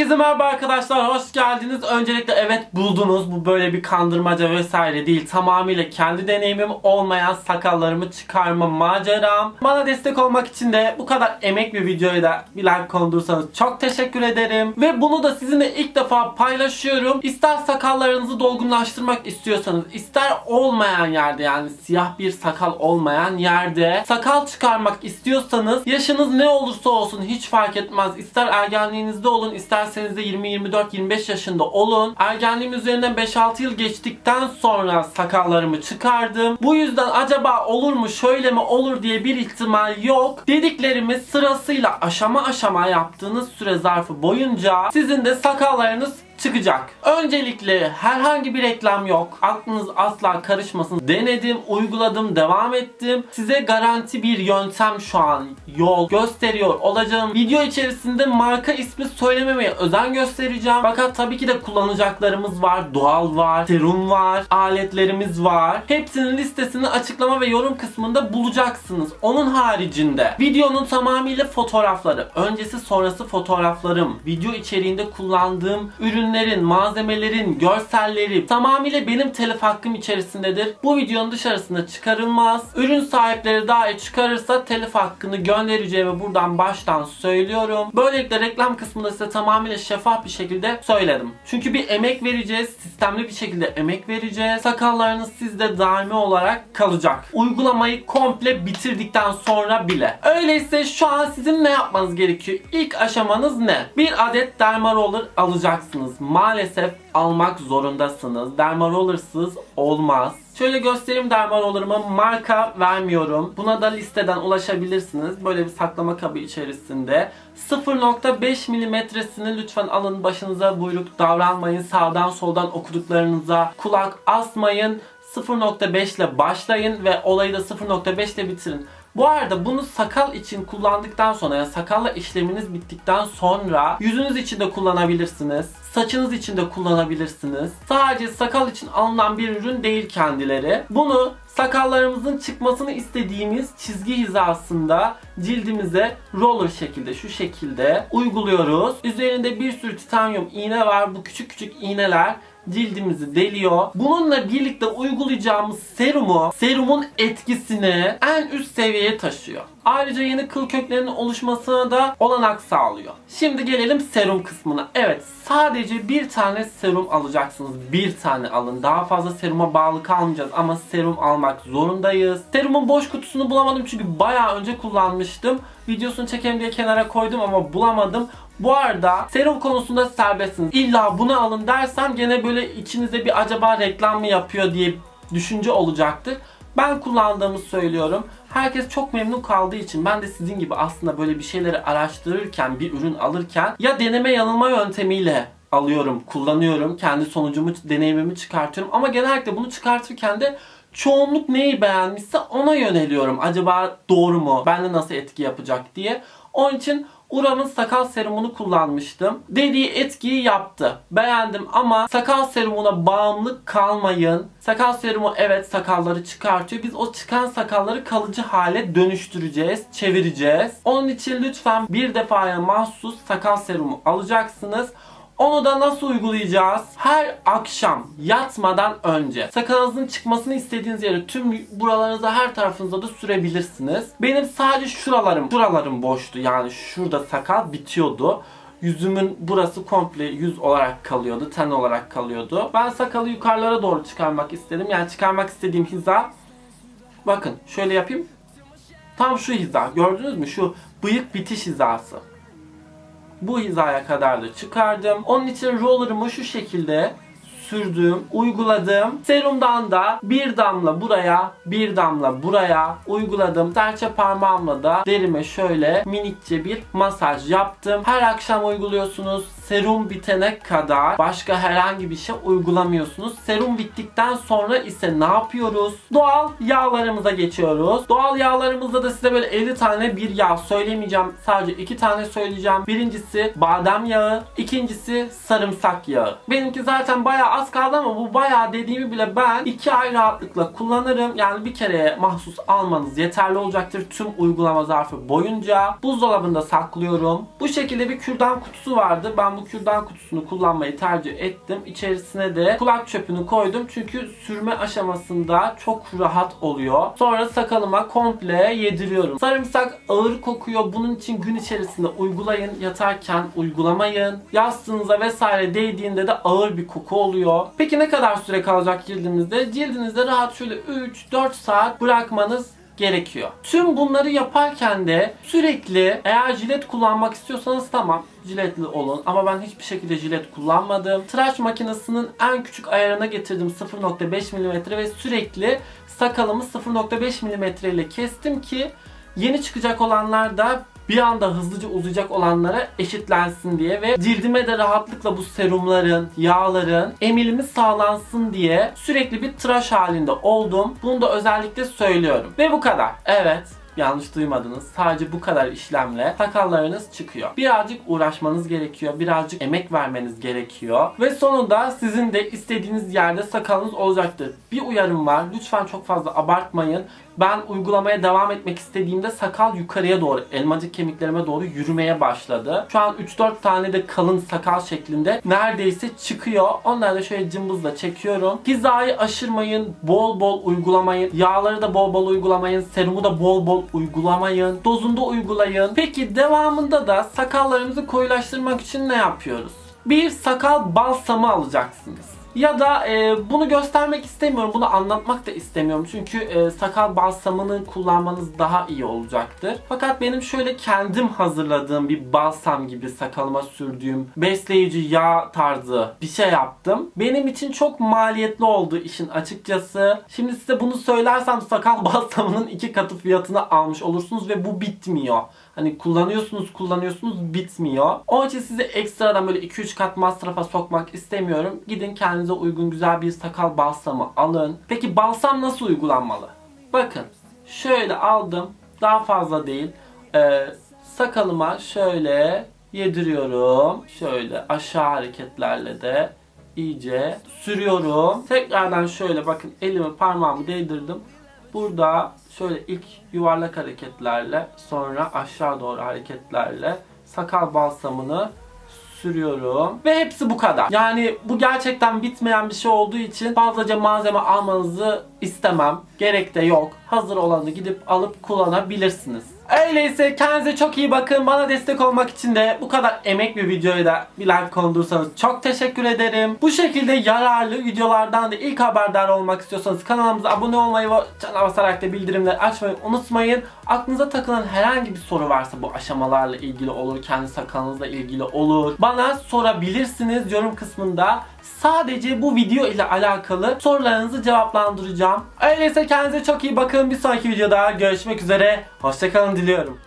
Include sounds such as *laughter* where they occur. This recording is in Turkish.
Herkese merhaba arkadaşlar, hoş geldiniz. Öncelikle evet buldunuz. Bu böyle bir kandırmaca vesaire değil. Tamamıyla kendi deneyimim olmayan sakallarımı çıkarma maceram. Bana destek olmak için de bu kadar emek bir videoya da bir like kondursanız çok teşekkür ederim. Ve bunu da sizinle ilk defa paylaşıyorum. İster sakallarınızı dolgunlaştırmak istiyorsanız, ister olmayan yerde yani siyah bir sakal olmayan yerde sakal çıkarmak istiyorsanız yaşınız ne olursa olsun hiç fark etmez. İster ergenliğinizde olun, isterseniz de 20, 24, 25 yaşında olun. Ergenliğim üzerinden 5-6 yıl geçtikten sonra sakallarımı çıkardım. Bu yüzden acaba olur mu, şöyle mi olur diye bir ihtimal yok. Dediklerimi sırasıyla aşama aşama yaptığınız süre zarfı boyunca sizin de sakallarınız çıkacak. Öncelikle herhangi bir reklam yok. Aklınız asla karışmasın. Denedim, uyguladım, devam ettim. Size garanti bir yöntem şu an yol gösteriyor olacağım. Video içerisinde marka ismi söylememeye özen göstereceğim. Fakat tabii ki de kullanacaklarımız var. Doğal var, serum var, aletlerimiz var. Hepsinin listesini açıklama ve yorum kısmında bulacaksınız. Onun haricinde videonun tamamıyla fotoğrafları, öncesi sonrası fotoğraflarım, video içeriğinde kullandığım ürünlerin, malzemelerin, görselleri tamamıyla benim telif hakkım içerisindedir. Bu videonun dışarısında çıkarılmaz. Ürün sahipleri dahi çıkarırsa telif hakkını göndereceğimi buradan baştan söylüyorum. Böylelikle reklam kısmında size tamamıyla şeffaf bir şekilde söyledim. Çünkü bir emek vereceğiz. Sistemli bir şekilde emek vereceğiz. Sakallarınız sizde daimi olarak kalacak. Uygulamayı komple bitirdikten sonra bile. Öyleyse şu an sizin ne yapmanız gerekiyor? İlk aşamanız ne? Bir adet derma roller alacaksınız. Maalesef almak zorundasınız. Derma rollersız olmaz. Şöyle göstereyim derma rollerımı. Marka vermiyorum. Buna da listeden ulaşabilirsiniz. Böyle bir saklama kabı içerisinde. 0.5 milimetresini lütfen alın. Başınıza buyruk davranmayın. Sağdan soldan okuduklarınıza kulak asmayın. 0.5 ile başlayın ve olayı da 0.5 ile bitirin. Bu arada bunu sakal için kullandıktan sonra yani sakalla işleminiz bittikten sonra yüzünüz için de kullanabilirsiniz. Saçınız için de kullanabilirsiniz. Sadece sakal için alınan bir ürün değil kendileri. Bunu sakallarımızın çıkmasını istediğimiz çizgi hizasında cildimize roller şekilde şu şekilde uyguluyoruz. Üzerinde bir sürü titanyum iğne var. Bu küçük küçük iğneler cildimizi deliyor. Bununla birlikte uygulayacağımız serumu, serumun etkisini en üst seviyeye taşıyor. Ayrıca yeni kıl köklerinin oluşmasına da olanak sağlıyor. Şimdi gelelim serum kısmına. Evet sadece bir tane serum alacaksınız. Bir tane alın. Daha fazla seruma bağlı kalmayacağız ama serum almak zorundayız. Serumun boş kutusunu bulamadım çünkü bayağı önce kullanmıştım. Videosunu çekelim diye kenara koydum ama bulamadım. Bu arada serum konusunda serbestsiniz. İlla bunu alın dersem gene böyle içinizde bir acaba reklam mı yapıyor diye düşünce olacaktır. Ben kullandığımı söylüyorum. Herkes çok memnun kaldığı için ben de sizin gibi aslında böyle bir şeyleri araştırırken, bir ürün alırken ya deneme yanılma yöntemiyle alıyorum, kullanıyorum. Kendi sonucumu, deneyimimi çıkartıyorum. Ama genellikle bunu çıkartırken de çoğunluk neyi beğenmişse ona yöneliyorum. Acaba doğru mu? Bende nasıl etki yapacak diye. Onun için Ura'nın sakal serumunu kullanmıştım. Dediği etkiyi yaptı. Beğendim ama sakal serumuna bağımlı kalmayın. Sakal serumu evet sakalları çıkartıyor. Biz o çıkan sakalları kalıcı hale dönüştüreceğiz, çevireceğiz. Onun için lütfen bir defaya mahsus sakal serumu alacaksınız. Onu da nasıl uygulayacağız? Her akşam yatmadan önce sakalınızın çıkmasını istediğiniz yere tüm buralarınıza her tarafınıza da sürebilirsiniz. Benim sadece şuralarım, şuralarım boştu. Yani şurada sakal bitiyordu. Yüzümün burası komple yüz olarak kalıyordu, ten olarak kalıyordu. Ben sakalı yukarılara doğru çıkarmak istedim. Yani çıkarmak istediğim hiza bakın şöyle yapayım. Tam şu hiza gördünüz mü? Şu bıyık bitiş hizası bu hizaya kadar da çıkardım. Onun için rollerımı şu şekilde sürdüm, uyguladım. Serumdan da bir damla buraya, bir damla buraya uyguladım. Serçe parmağımla da derime şöyle minikçe bir masaj yaptım. Her akşam uyguluyorsunuz. Serum bitene kadar başka herhangi bir şey uygulamıyorsunuz. Serum bittikten sonra ise ne yapıyoruz? Doğal yağlarımıza geçiyoruz. Doğal yağlarımızda da size böyle 50 tane bir yağ söylemeyeceğim. Sadece 2 tane söyleyeceğim. Birincisi badem yağı, ikincisi sarımsak yağı. Benimki zaten bayağı az kaldı ama bu bayağı dediğimi bile ben 2 ay rahatlıkla kullanırım. Yani bir kere mahsus almanız yeterli olacaktır tüm uygulama zarfı boyunca. Buzdolabında saklıyorum. Bu şekilde bir kürdan kutusu vardı. Ben bu kürdan kutusunu kullanmayı tercih ettim. İçerisine de kulak çöpünü koydum. Çünkü sürme aşamasında çok rahat oluyor. Sonra sakalıma komple yediriyorum. Sarımsak ağır kokuyor. Bunun için gün içerisinde uygulayın. Yatarken uygulamayın. Yastığınıza vesaire değdiğinde de ağır bir koku oluyor. Peki ne kadar süre kalacak cildinizde? Cildinizde rahat şöyle 3-4 saat bırakmanız gerekiyor. Tüm bunları yaparken de sürekli eğer jilet kullanmak istiyorsanız tamam jiletli olun ama ben hiçbir şekilde jilet kullanmadım. Tıraş makinesinin en küçük ayarına getirdim 0.5 mm ve sürekli sakalımı 0.5 mm ile kestim ki yeni çıkacak olanlar da bir anda hızlıca uzayacak olanlara eşitlensin diye ve cildime de rahatlıkla bu serumların, yağların emilimi sağlansın diye sürekli bir tıraş halinde oldum. Bunu da özellikle söylüyorum. Ve bu kadar. Evet, Yanlış duymadınız. Sadece bu kadar işlemle sakallarınız çıkıyor. Birazcık uğraşmanız gerekiyor. Birazcık emek vermeniz gerekiyor. Ve sonunda sizin de istediğiniz yerde sakalınız olacaktır. Bir uyarım var. Lütfen çok fazla abartmayın. Ben uygulamaya devam etmek istediğimde sakal yukarıya doğru, elmacık kemiklerime doğru yürümeye başladı. Şu an 3-4 tane de kalın sakal şeklinde neredeyse çıkıyor. Onları da şöyle cımbızla çekiyorum. Hizayı aşırmayın, bol bol uygulamayın. Yağları da bol bol uygulamayın. Serumu da bol bol uygulamayın. Dozunda uygulayın. Peki devamında da sakallarımızı koyulaştırmak için ne yapıyoruz? Bir sakal balsamı alacaksınız. Ya da e, bunu göstermek istemiyorum, bunu anlatmak da istemiyorum. Çünkü e, sakal balsamını kullanmanız daha iyi olacaktır. Fakat benim şöyle kendim hazırladığım bir balsam gibi sakalıma sürdüğüm besleyici yağ tarzı bir şey yaptım. Benim için çok maliyetli oldu işin açıkçası. Şimdi size bunu söylersem sakal *laughs* balsamının iki katı fiyatını almış olursunuz ve bu bitmiyor. Hani kullanıyorsunuz kullanıyorsunuz bitmiyor. Onun için size ekstradan böyle 2-3 kat masrafa sokmak istemiyorum. Gidin kendinize uygun güzel bir sakal balsamı alın. Peki balsam nasıl uygulanmalı? Bakın şöyle aldım. Daha fazla değil. Ee, sakalıma şöyle yediriyorum. Şöyle aşağı hareketlerle de iyice sürüyorum. Tekrardan şöyle bakın elimi parmağımı değdirdim. Burada şöyle ilk yuvarlak hareketlerle sonra aşağı doğru hareketlerle sakal balsamını sürüyorum. Ve hepsi bu kadar. Yani bu gerçekten bitmeyen bir şey olduğu için fazlaca malzeme almanızı istemem. Gerek de yok. Hazır olanı gidip alıp kullanabilirsiniz. Öyleyse kendinize çok iyi bakın. Bana destek olmak için de bu kadar emek bir videoya da bir like kondursanız çok teşekkür ederim. Bu şekilde yararlı videolardan da ilk haberdar olmak istiyorsanız kanalımıza abone olmayı ve çana basarak da bildirimleri açmayı unutmayın. Aklınıza takılan herhangi bir soru varsa bu aşamalarla ilgili olur, kendi sakalınızla ilgili olur. Bana sorabilirsiniz yorum kısmında. Sadece bu video ile alakalı sorularınızı cevaplandıracağım. Öyleyse kendinize çok iyi bakın. Bir sonraki videoda görüşmek üzere. Hoşçakalın diliyorum.